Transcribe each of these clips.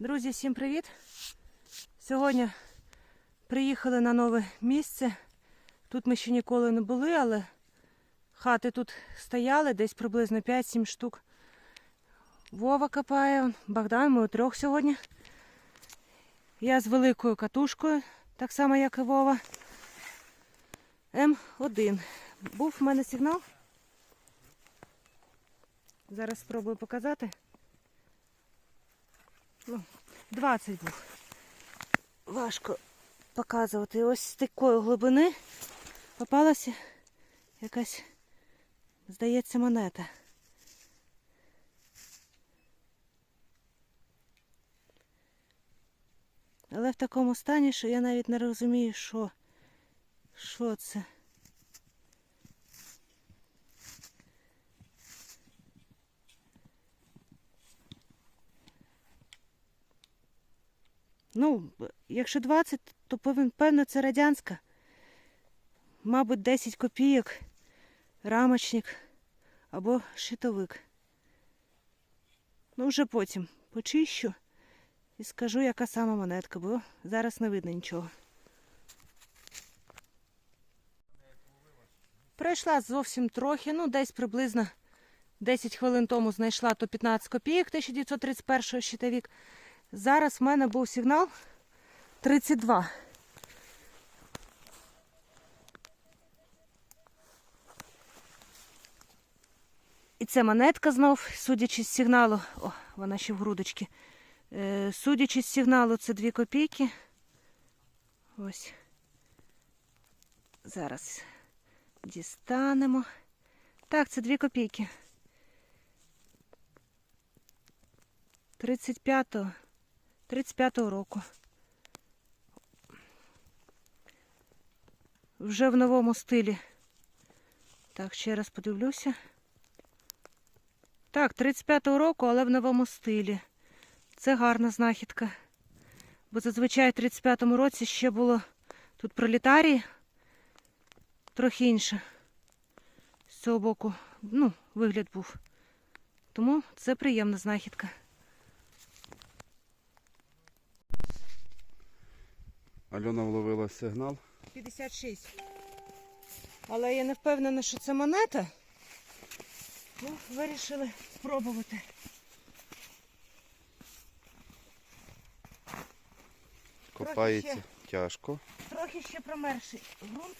Друзі, всім привіт! Сьогодні приїхали на нове місце. Тут ми ще ніколи не були, але хати тут стояли, десь приблизно 5-7 штук. Вова копає, Богдан, ми у трьох сьогодні. Я з великою катушкою, так само, як і Вова. М1. Був в мене сигнал. Зараз спробую показати. Ну, 20 був. Важко показувати. Ось з такої глибини попалася якась, здається, монета. Але в такому стані, що я навіть не розумію, що, що це. Ну, якщо 20, то певно це радянська. Мабуть, 10 копійок, рамочник або щитовик. Ну, вже потім почищу і скажу, яка сама монетка, бо зараз не видно нічого. Пройшла зовсім трохи, ну десь приблизно 10 хвилин тому знайшла то 15 копійок 1931 щитовик. Зараз в мене був сигнал 32. І це монетка знов, судячи з сигналу. О, вона ще в грудочці. Е, судячи з сигналу, це 2 копійки. Ось. Зараз дістанемо. Так, це 2 копійки. 35-го 35-го року. Вже в новому стилі. Так, ще раз подивлюся. Так, 35-го року, але в новому стилі. Це гарна знахідка. Бо зазвичай в 35-му році ще було тут пролітарії, трохи інше. З цього боку, ну, вигляд був. Тому це приємна знахідка. Альона вловила сигнал. 56. Але я не впевнена, що це монета. Ну, вирішили спробувати. Копається ще. тяжко. Трохи ще промерший ґрунт.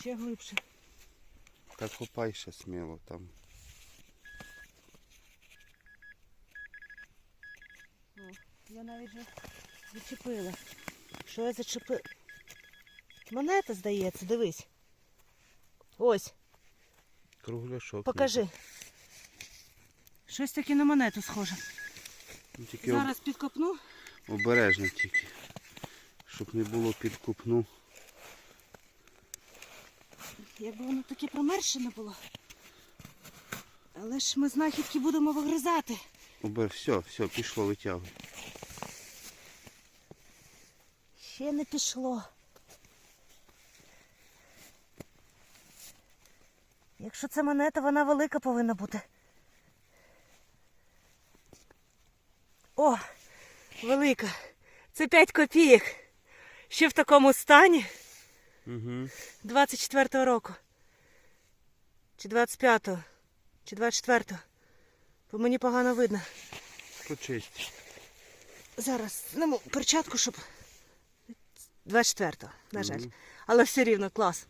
Ще глибше. Та копай ще сміло там. Я навіть вже зачепила. Що я зачепила? Монета, здається, дивись. Ось, Кругляшок. покажи. Щось таке на монету схоже. Ну, Тільки об- Зараз підкопну. обережно тільки. Щоб не було підкупну. Якби воно таке промершене було. Але ж ми знахідки будемо вигризати. Обер... Все, все, пішло, витягуй. Ще не пішло. Якщо це монета, вона велика повинна бути. О, велика. Це 5 копійок. Ще в такому стані Угу. 24-го року. Чи 25-го, чи 24-го. Бо мені погано видно. Почисть. Зараз зніму перчатку, щоб. 24-го, на жаль. Мгм. Але все рівно клас.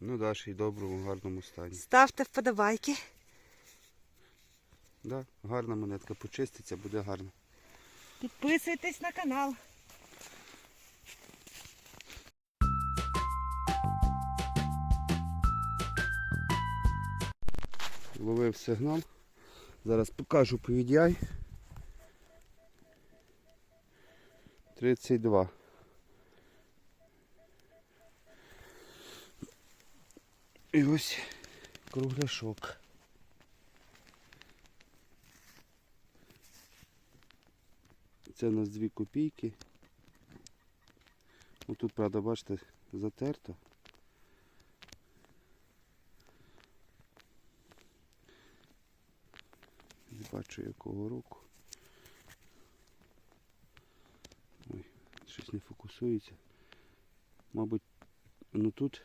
Ну да, ще й доброму, гарному стані. Ставте вподобайки. Да, гарна монетка, почиститься, буде гарно. Підписуйтесь на канал. Ловив сигнал. Зараз покажу по VDI. 32. І ось кругляшок. Це у нас дві копійки. Ось тут, правда, бачите, затерто. Не бачу якого року. Ой, щось не фокусується. Мабуть, ну тут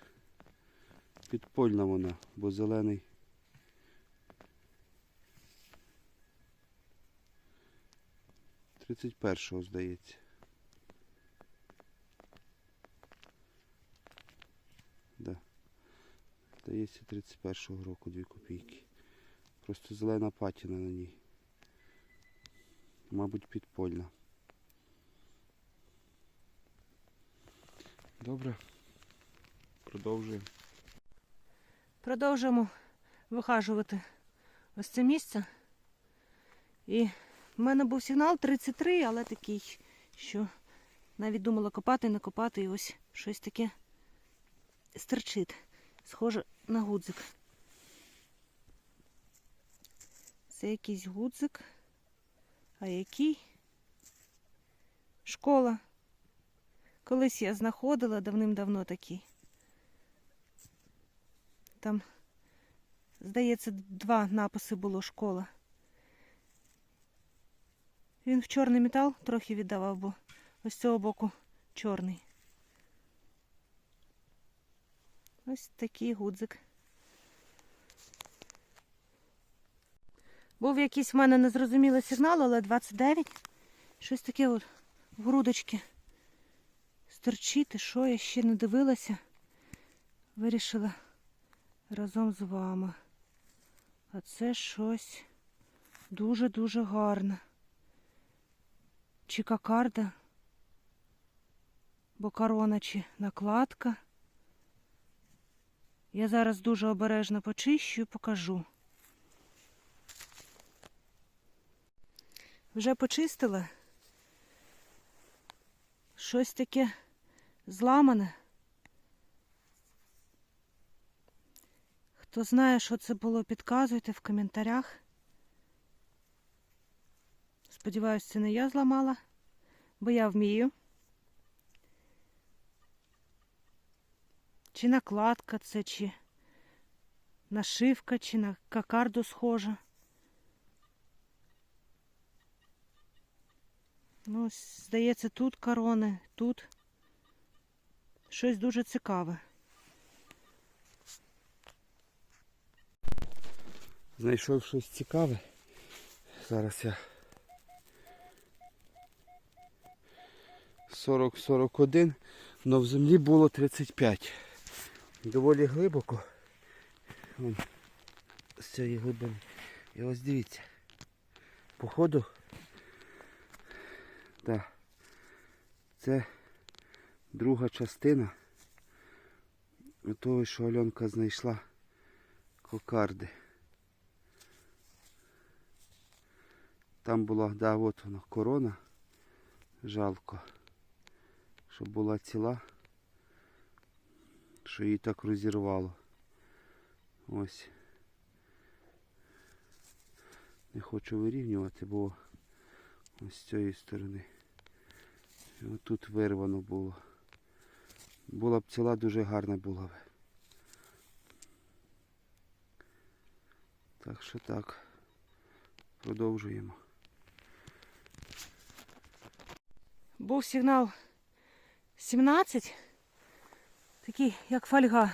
підпольна вона, бо зелений. Тридцять першого, здається. Да. Здається, 31-го року 2 копійки. Просто зелена патіна на ній. Мабуть, підпольна. Добре. Продовжуємо. Продовжуємо вихажувати ось це місце. І в мене був сигнал 33, але такий, що навіть думала копати, не копати, і ось щось таке стерчить. Схоже на гудзик. Це якийсь гудзик. А який? Школа. Колись я знаходила давним-давно такий. Там, здається, два написи було школа. Він в чорний метал трохи віддавав, бо ось цього боку чорний. Ось такий гудзик. Був якийсь в мене незрозумілий сигнал, але 29. Щось таке от в грудочки. Стерчити, що я ще не дивилася. Вирішила разом з вами. А це щось дуже-дуже гарне. Чи кокарда, бо чи накладка. Я зараз дуже обережно почищу і покажу. Вже почистила. Щось таке зламане. Хто знає, що це було, підказуйте в коментарях. Сподіваюсь, це не я зламала, бо я вмію. Чи накладка це, чи нашивка, чи на кокарду схожа. Ну, здається, тут корони, тут щось дуже цікаве. Знайшов щось цікаве. Зараз я 40-41, але в землі було 35. Доволі глибоко. Вон, з цієї глибини. І ось дивіться. Походу. Так. Це друга частина. Того, що Альонка знайшла кокарди. Там була, да, от вона, корона. Жалко. Щоб була ціла. Що її так розірвало. Ось. Не хочу вирівнювати, бо ось з цієї сторони. І отут вирвано було. Була б ціла дуже гарна була б. Так що так. Продовжуємо. Був сигнал 17. Такий, як фольга.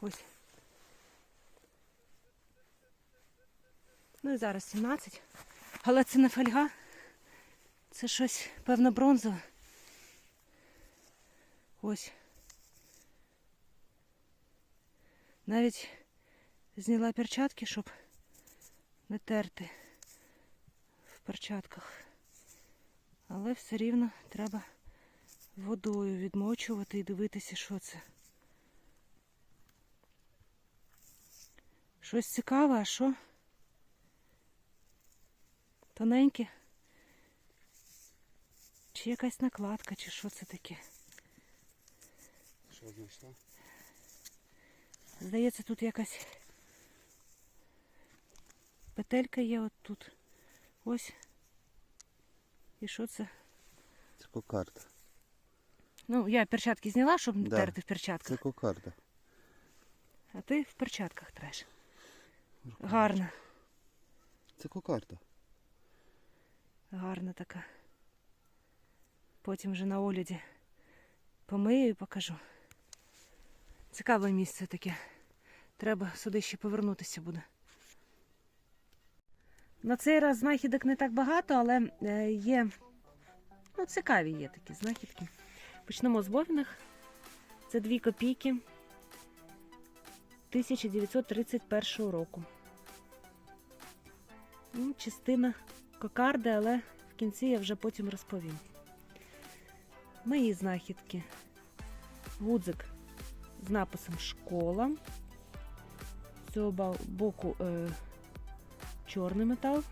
Ось. Ну і зараз 17. Але це не фольга. Це щось, певно, бронзове. Ось. Навіть зняла перчатки, щоб не терти в перчатках. Але все рівно треба водою відмочувати і дивитися, що це. Щось цікаве, а що? Тоненьке? Чи якась накладка, чи що це таке? Що знайшла? Здається, тут якась петелька є от тут. Ось. І що це? Це кокарда. Ну, я перчатки зняла, щоб не Да. терти в перчатках. Це кокарда. А ти в перчатках треш. Гарно. Це кокарда. Гарна така. Потім вже на огляді помию і покажу. Цікаве місце таке. Треба сюди ще повернутися буде. На цей раз знахідок не так багато, але е, є. Ну, цікаві є такі знахідки. Почнемо з бовіних. Це 2 копійки 1931 року. Ну, частина кокарди, але в кінці я вже потім розповім. Мої знахідки. Гудзик з написом школа. З цього боку е, чорний метал.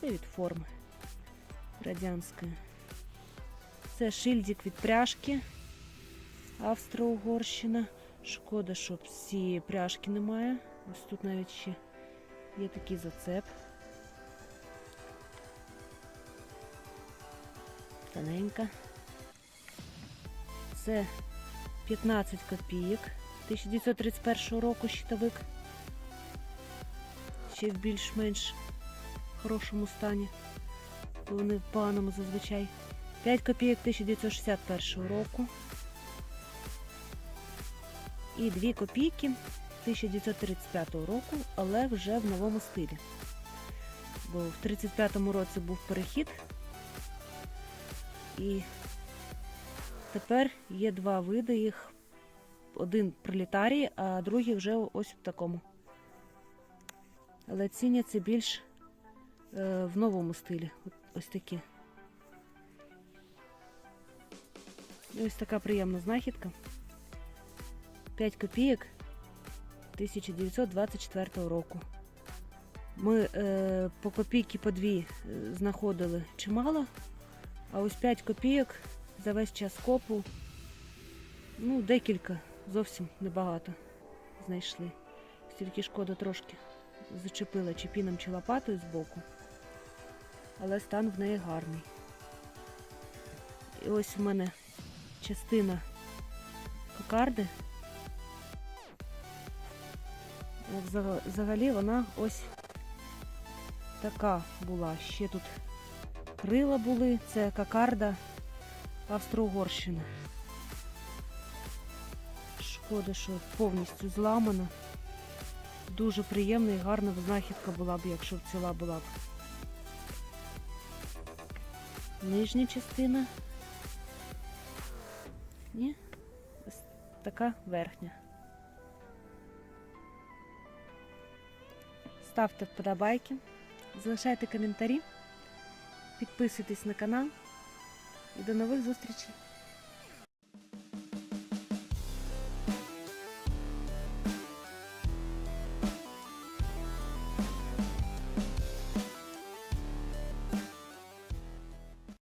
Це від форми радянської. Це шильдик від пряжки. Австро-Угорщина. Шкода, що всі пряжки немає. Ось тут навіть ще є такий зацеп. Тоненька. Це 15 копійок 1931 року щитовик. Ще в більш-менш хорошому стані. Бо вони в поганому зазвичай. 5 копійок 1961 року. І 2 копійки 1935 року, але вже в новому стилі. Бо в 35-му році був перехід. І тепер є два види їх. Один пролітарій, а другий вже ось в такому. Але ціняться більш е, в новому стилі. Ось такі. Ось така приємна знахідка. 5 копійок 1924 року. Ми е, по копійки по дві е, знаходили чимало, а ось 5 копійок за весь час копу, ну, декілька, зовсім небагато знайшли. Стільки шкода трошки зачепила чи піном, чи лопатою збоку, але стан в неї гарний. І ось в мене частина кокарди. Взагалі вона ось така була. Ще тут крила були, це кокарда Австро-Угорщини. Шкода, що повністю зламана. Дуже приємна і гарна знахідка була б, якщо б ціла була б. Нижня частина. Ні, ось така верхня. Ставте вподобайки, залишайте коментарі, підписуйтесь на канал і до нових зустрічей!